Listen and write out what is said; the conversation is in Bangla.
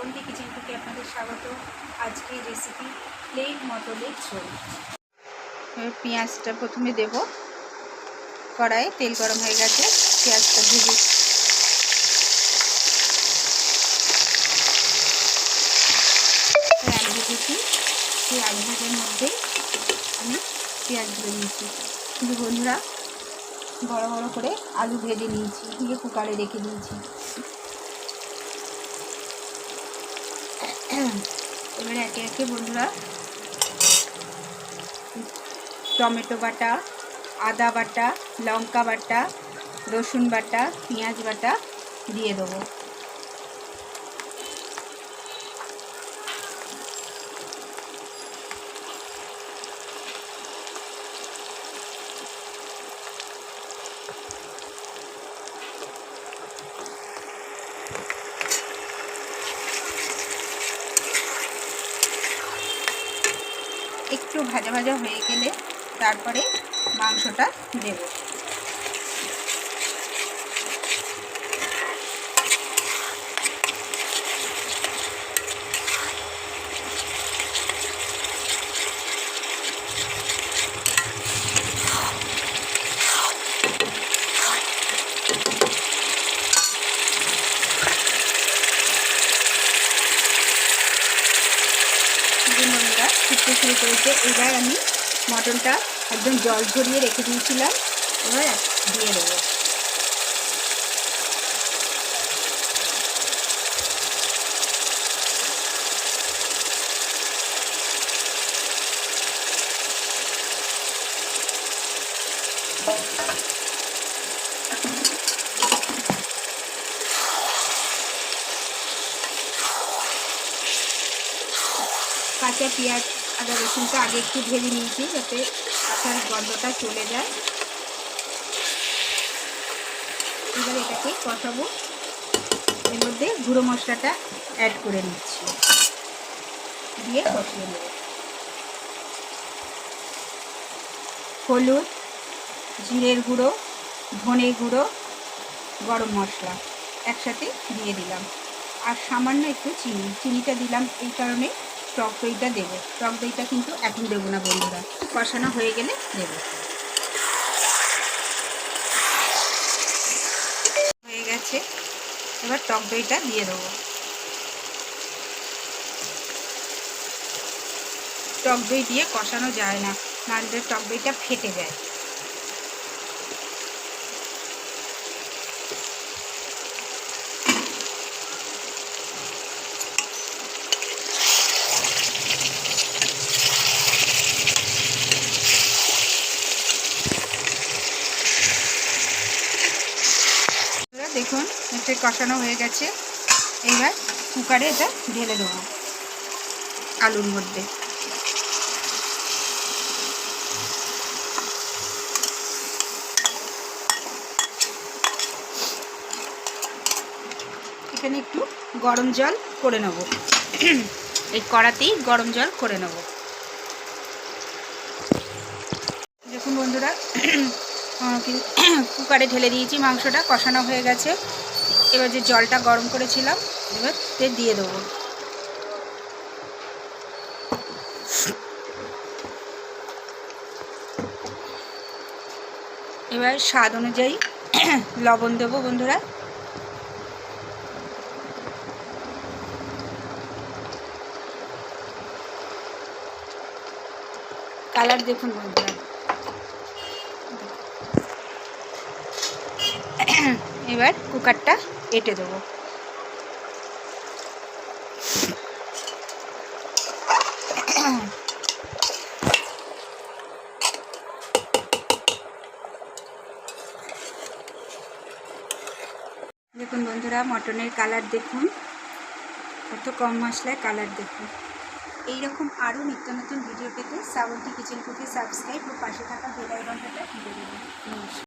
শ্রাবন্তী কিচেন থেকে আপনাদের স্বাগত। আজকে রেসিপি প্লেন মটলের ঝোল। পেঁয়াজটা প্রথমে দেব। কড়াইয়ে তেল গরম হয়ে গেছে, পেঁয়াজটা ভেজে আলু ভেজেছি। আলু ভাজার মধ্যে আমি পেঁয়াজ ভেজে নিয়েছি কিন্তু বন্ধুরা, বড় বড় করে আলু ভেজে নিয়েছি, দিয়ে কুকারে রেখে দিয়েছি। এবারে একে একে বন্ধুরা, টমেটো বাটা, আদা বাটা, লঙ্কা বাটা, রসুন বাটা, পেঁয়াজ বাটা দিয়ে দেবো। একটু ভাজা ভাজা হয়ে গেলে তারপরে মাংসটা দেব বন্ধুরা শুরু করেছে। এবার আমি মটনটা একদম জল ঝরিয়ে রেখে দিয়েছিলাম। এবার দিয়ে দেবো। কাঁচা পেঁয়াজ আদা রসুনটা আগে একটু ভেজে নিয়েছি যাতে আচার গন্ধটা চলে যায়। এবার এটাকে কষাবো। এর মধ্যে গুঁড়ো মশলাটা অ্যাড করে নিচ্ছি। দিয়ে কষিয়ে নেব। হলুদ, জিরের গুঁড়ো, ধনে গুঁড়ো, গরম মশলা একসাথে দিয়ে দিলাম। আর সামান্য একটু চিনি। চিনিটা দিলাম এই কারণে টক দইটা দেবো। টক দইটা কিন্তু এখন দেবো না বন্ধুরা। কষানো হয়ে গেলে দেবো। হয়ে গেছে। এবার টক দইটা দিয়ে দেবো। টক দই দিয়ে কষানো যায় না, নাহলে টক দইটা ফেটে যায়। দেখুন কষানো হয়ে গেছে। এইবার কুকারে এটা ঢেলে দেবো আলুর মধ্যে। এখানে একটু গরম জল করে নেব। এই কড়াতেই গরম জল করে নেব। দেখুন বন্ধুরা কুকারে ঢেলে দিয়েছি, মাংসটা কষানো হয়ে গেছে। এবার যে জলটা গরম করেছিলাম, এবার তে দিয়ে দেবো। এবার স্বাদ অনুযায়ী লবণ দেবো বন্ধুরা। কালার দেখুন বন্ধুরা। এবার কুকারটা এঁটে দেবো। দেখুন বন্ধুরা, মটনের কালার দেখুন। কত কম মশলায় কালার দেখুন। এইরকম আরও নিত্য নতুন ভিডিও পেতে শ্রাবন্তী কিচেন কুকি সাবস্ক্রাইব ও পাশে থাকা বেল আইকনটা টিপে দেবেন। নমস্কার।